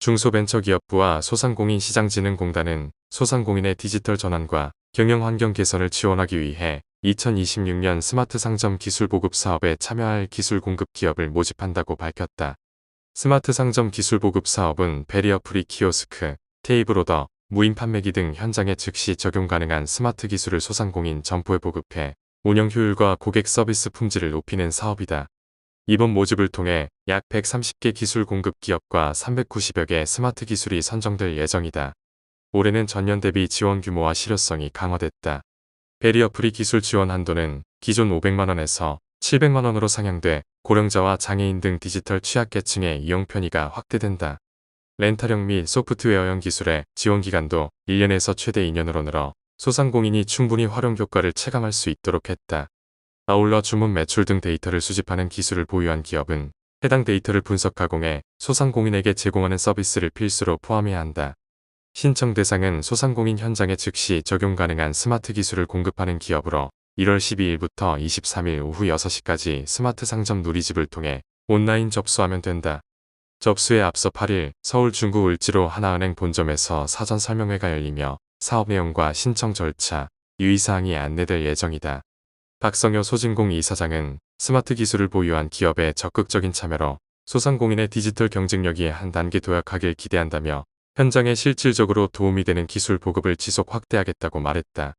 중소벤처기업부와 소상공인시장진흥공단은 소상공인의 디지털 전환과 경영 환경 개선을 지원하기 위해 2026년 스마트 상점 기술 보급 사업에 참여할 기술 공급 기업을 모집한다고 밝혔다. 스마트 상점 기술 보급 사업은 베리어 프리 키오스크, 테이블 오더, 무인 판매기 등 현장에 즉시 적용 가능한 스마트 기술을 소상공인 점포에 보급해 운영 효율과 고객 서비스 품질을 높이는 사업이다. 이번 모집을 통해 약 130개 기술 공급 기업과 390여 개 스마트 기술이 선정될 예정이다. 올해는 전년 대비 지원 규모와 실효성이 강화됐다. 베리어 프리 기술 지원 한도는 기존 500만원에서 700만원으로 상향돼 고령자와 장애인 등 디지털 취약계층의 이용 편의가 확대된다. 렌탈형 및 소프트웨어형 기술의 지원 기간도 1년에서 최대 2년으로 늘어 소상공인이 충분히 활용 효과를 체감할 수 있도록 했다. 아울러 주문 매출 등 데이터를 수집하는 기술을 보유한 기업은 해당 데이터를 분석 가공해 소상공인에게 제공하는 서비스를 필수로 포함해야 한다. 신청 대상은 소상공인 현장에 즉시 적용 가능한 스마트 기술을 공급하는 기업으로 1월 12일부터 23일 오후 6시까지 스마트 상점 누리집을 통해 온라인 접수하면 된다. 접수에 앞서 8일 서울 중구 을지로 하나은행 본점에서 사전 설명회가 열리며 사업 내용과 신청 절차, 유의사항이 안내될 예정이다. 박성효 소진공 이사장은 스마트 기술을 보유한 기업의 적극적인 참여로 소상공인의 디지털 경쟁력이 한 단계 도약하길 기대한다며 현장에 실질적으로 도움이 되는 기술 보급을 지속 확대하겠다고 말했다.